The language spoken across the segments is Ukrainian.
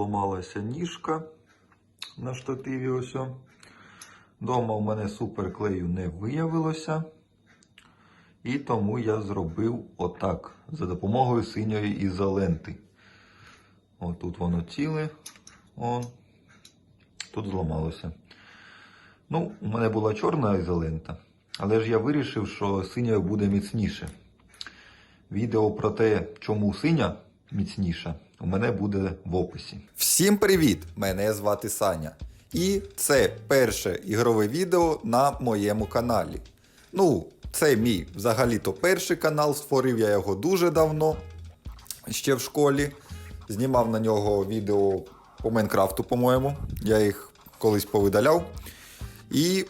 зламалася ніжка на штативі. Ось. Дома в мене суперклею не виявилося. І тому я зробив отак за допомогою синьої ізоленти. Отут воно ціле. О, тут зламалося. Ну, у мене була чорна ізолента, але ж я вирішив, що синя буде міцніше. Відео про те, чому синя міцніша, у мене буде в описі. Всім привіт! Мене звати Саня. І це перше ігрове відео на моєму каналі. Ну, це мій взагалі-то перший канал, створив я його дуже давно, ще в школі. Знімав на нього відео по Майнкрафту, по-моєму. Я їх колись повидаляв. І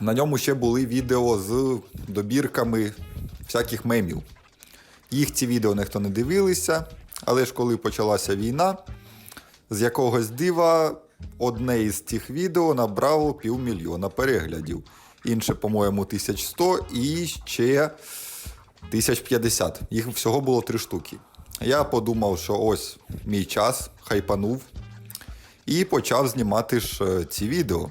на ньому ще були відео з добірками всяких мемів. Їх ці відео ніхто не дивилися, але ж коли почалася війна, з якогось дива одне із тих відео набрало півмільйона переглядів. Інше, по-моєму, 1100 і ще 1050. Їх всього було три штуки. Я подумав, що ось мій час, хайпанув, і почав знімати ж е, ці відео.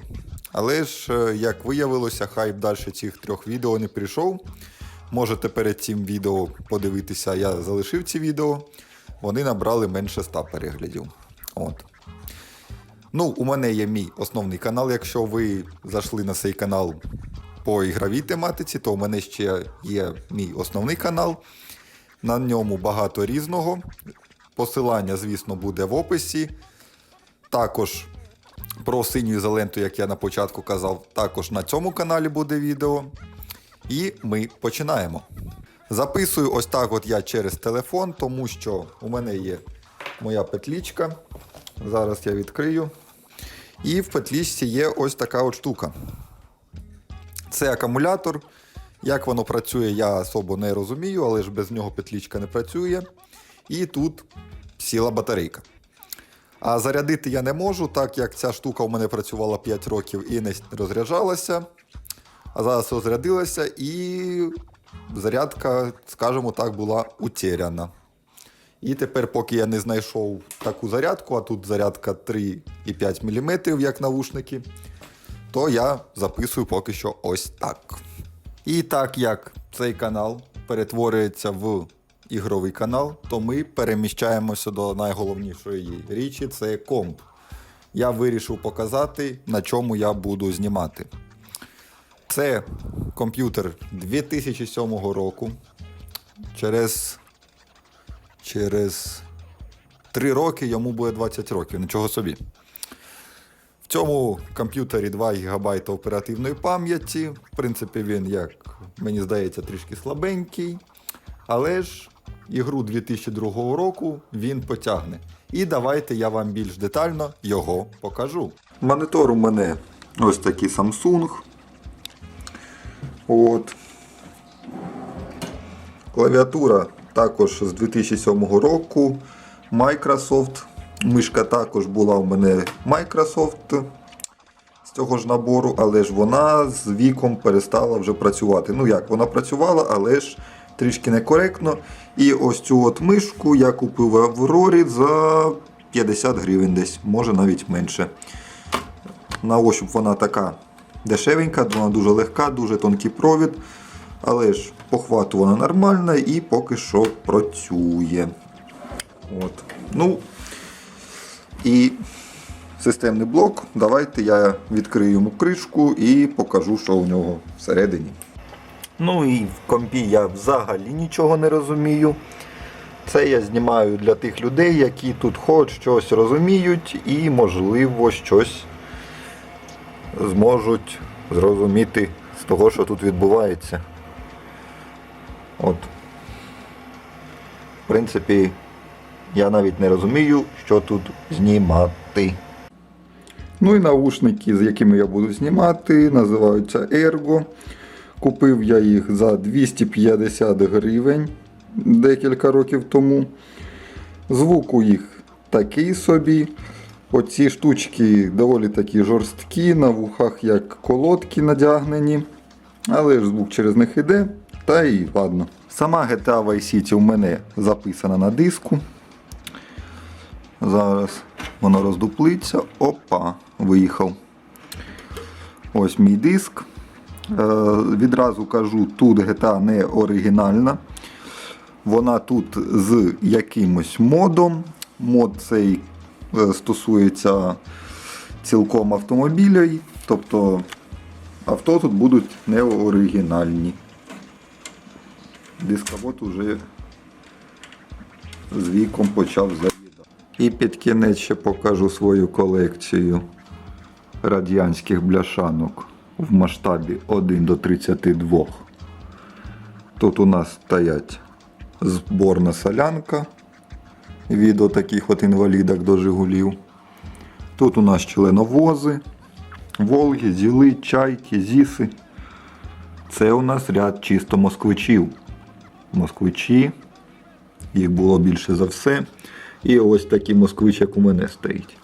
Але ж, е, як виявилося, хайп далі цих трьох відео не прийшов. Можете перед цим відео подивитися, я залишив ці відео. Вони набрали менше 100 переглядів. От. Ну, у мене є мій основний канал. Якщо ви зайшли на цей канал по ігровій тематиці, то у мене ще є мій основний канал. На ньому багато різного. Посилання, звісно, буде в описі. Також про синю ізоленту, як я на початку казав, також на цьому каналі буде відео. І ми починаємо. Записую ось так от я через телефон, тому що у мене є моя петлічка. Зараз я відкрию. І в петлічці є ось така от штука. Це акумулятор. Як воно працює, я особо не розумію, але ж без нього петлічка не працює. І тут сіла батарейка. А зарядити я не можу, так як ця штука у мене працювала 5 років і не розряджалася. А зараз розрядилася і зарядка, скажімо так, була утеряна. І тепер, поки я не знайшов таку зарядку, а тут зарядка 3,5 мм, як навушники, то я записую поки що ось так. І так як цей канал перетворюється в ігровий канал, то ми переміщаємося до найголовнішої річі це комп. Я вирішив показати, на чому я буду знімати. Це комп'ютер 2007 року. Через, через 3 роки йому буде 20 років, нічого собі. В цьому комп'ютері 2 ГБ оперативної пам'яті. В принципі, він, як мені здається, трішки слабенький. Але ж ігру 2002 року він потягне. І давайте я вам більш детально його покажу. Монітор у мене ось такий Samsung. От. Клавіатура також з 2007 року. Microsoft. Мишка також була у мене Microsoft з цього ж набору, але ж вона з віком перестала вже працювати. Ну як, вона працювала, але ж трішки некоректно. І ось цю от мишку я купив в Аврорі за 50 гривень десь, може навіть менше. На ощуп вона така дешевенька, вона дуже легка, дуже тонкий провід. Але ж по хвату вона нормальна і поки що працює. От. Ну, і системний блок. Давайте я відкрию йому кришку і покажу, що у нього всередині. Ну і в компі я взагалі нічого не розумію. Це я знімаю для тих людей, які тут хоч щось розуміють і, можливо, щось зможуть зрозуміти з того, що тут відбувається. От. В принципі, я навіть не розумію, що тут знімати. Ну і наушники, з якими я буду знімати, називаються Ergo. Купив я їх за 250 гривень декілька років тому. Звук у їх такий собі. Оці штучки доволі такі жорсткі, на вухах як колодки надягнені. Але ж звук через них іде. Та і ладно. Сама GTA Vice City у мене записана на диску. Зараз воно роздуплиться. Опа, виїхав. Ось мій диск. Е, відразу кажу, тут GTA не оригінальна. Вона тут з якимось модом. Мод цей стосується цілком автомобіля. Тобто авто тут будуть не оригінальні. Дисковод уже з віком почав заїдати. І під кінець ще покажу свою колекцію радянських бляшанок в масштабі 1 до 32. Тут у нас стоять зборна солянка від отаких от інвалідок до Жигулів. Тут у нас членовози, Волги, Зіли, Чайки, Зіси. Це у нас ряд чисто москвичів. Москвичі, їх було більше за все. І ось такий москвич, як у мене стоїть.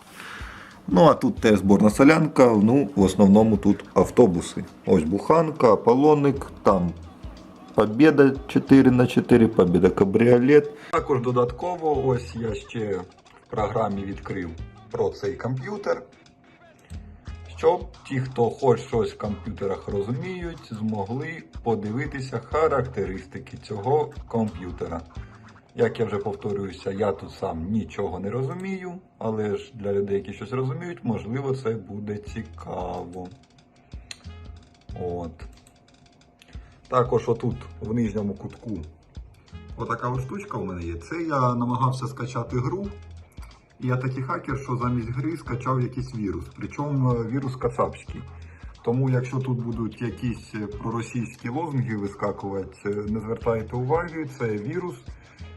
Ну, а тут теж зборна солянка, ну, в основному тут автобуси. Ось буханка, Аполлоник, там Побєда 4 на 4 Побєда кабріолет. Також додатково, ось я ще в програмі відкрив про цей комп'ютер. Щоб ті, хто хоч щось в комп'ютерах розуміють, змогли подивитися характеристики цього комп'ютера. Як я вже повторююся, я тут сам нічого не розумію, але ж для людей, які щось розуміють, можливо, це буде цікаво. От. Також отут, в нижньому кутку, отака ось штучка у мене є. Це я намагався скачати гру. І я такий хакер, що замість гри скачав якийсь вірус. Причому е, вірус кацапський. Тому якщо тут будуть якісь е, проросійські лозунги вискакувати, не звертайте уваги, це вірус.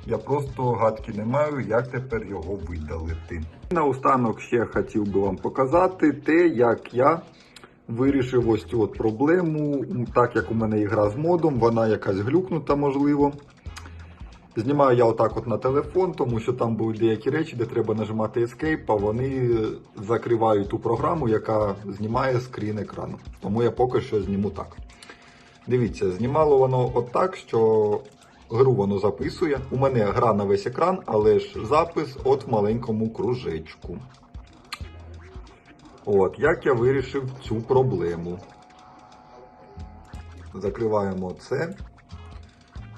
Я просто гадки не маю, як тепер його видалити. Наостанок ще хотів би вам показати те, як я вирішив ось цю от проблему. Так як у мене ігра з модом, вона якась глюкнута, можливо. Знімаю я отак от на телефон, тому що там будуть деякі речі, де треба нажимати Escape, а вони закривають ту програму, яка знімає скрін екрану. Тому я поки що зніму так. Дивіться, знімало воно отак, що гру воно записує. У мене гра на весь екран, але ж запис от в маленькому кружечку. От, як я вирішив цю проблему. Закриваємо це.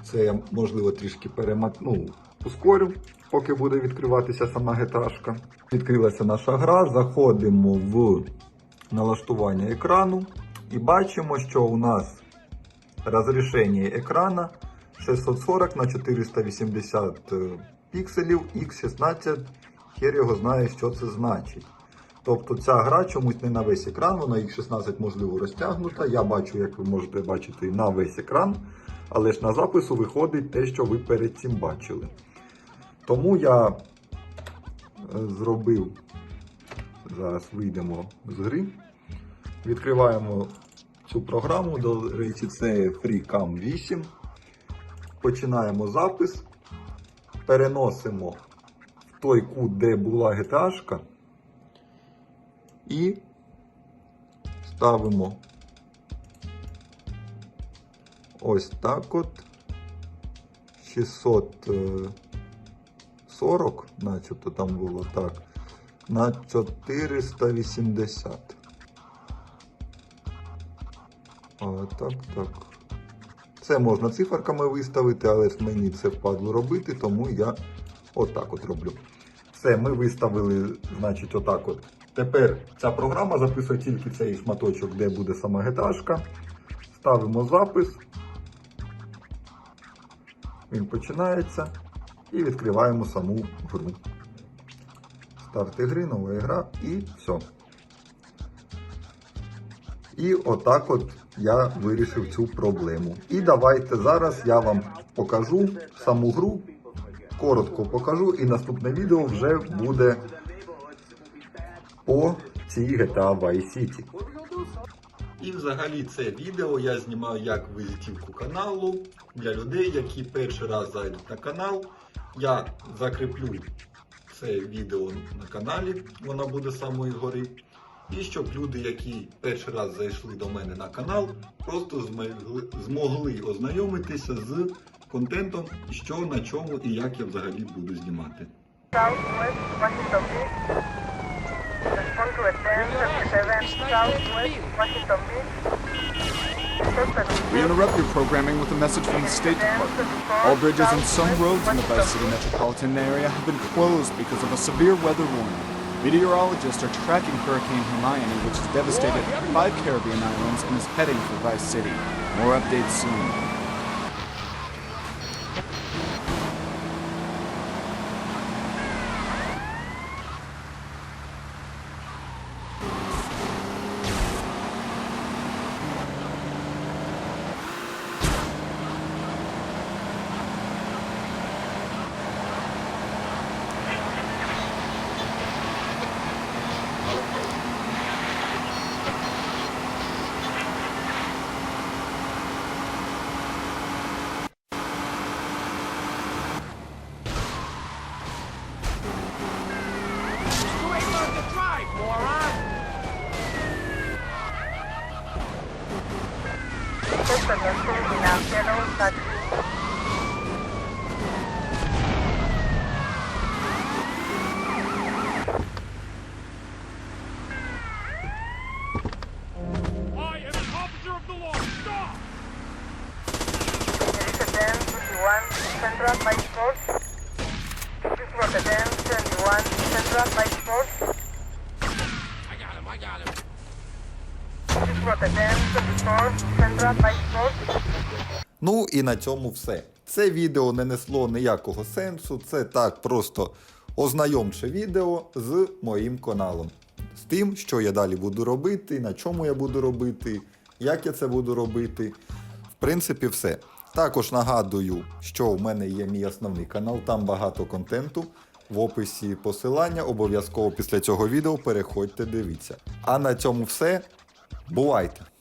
Це я, можливо, трішки перемат... ну, ускорю, поки буде відкриватися сама геташка. Відкрилася наша гра, заходимо в налаштування екрану і бачимо, що у нас розрішення екрана 640 на 480 пікселів, X16, хер його знає, що це значить. Тобто ця гра чомусь не на весь екран, вона X16 можливо розтягнута. Я бачу, як ви можете бачити, на весь екран, але ж на запису виходить те, що ви перед цим бачили. Тому я е, зробив, зараз вийдемо з гри, відкриваємо цю програму, до речі, це FreeCam 8. Починаємо запис, переносимо в той кут, де була GTA. І ставимо ось так от 640, начебто там було так, на 480. А, так, так. Це можна циферками виставити, але ж мені це впадло робити, тому я отак от роблю. Все, ми виставили, значить, отак от. Тепер ця програма записує тільки цей шматочок, де буде сама геташка. Ставимо запис. Він починається. І відкриваємо саму гру. Старт ігри, нова гра і все. І отак от я вирішив цю проблему. І давайте зараз я вам покажу саму гру. Коротко покажу, і наступне відео вже буде по цій GTA Vice City. І взагалі це відео я знімаю як візитівку каналу для людей, які перший раз зайдуть на канал. Я закріплю це відео на каналі, воно буде з самої гори. І щоб люди, які перший раз зайшли до мене на канал, просто змогли, змогли ознайомитися з контентом, що на чому і як я взагалі буду знімати. To advance 77 Southwest Washington. We interrupt your programming with a message from the State Department. All bridges and some roads in the Vice City metropolitan area have been closed because of a severe weather warning. Meteorologists are tracking Hurricane Hermione, which has devastated five Caribbean islands and is heading for Vice City. More updates soon. moron! I am an officer of the law! Stop! Rotterdam 21, Central Light Force. This is Rotterdam 21, Central Light Force. Ну і на цьому все. Це відео не несло ніякого сенсу, це так просто ознайомче відео з моїм каналом. З тим, що я далі буду робити, на чому я буду робити, як я це буду робити. В принципі, все. Також нагадую, що в мене є мій основний канал, там багато контенту. В описі посилання обов'язково після цього відео переходьте, дивіться. А на цьому все. Boaita.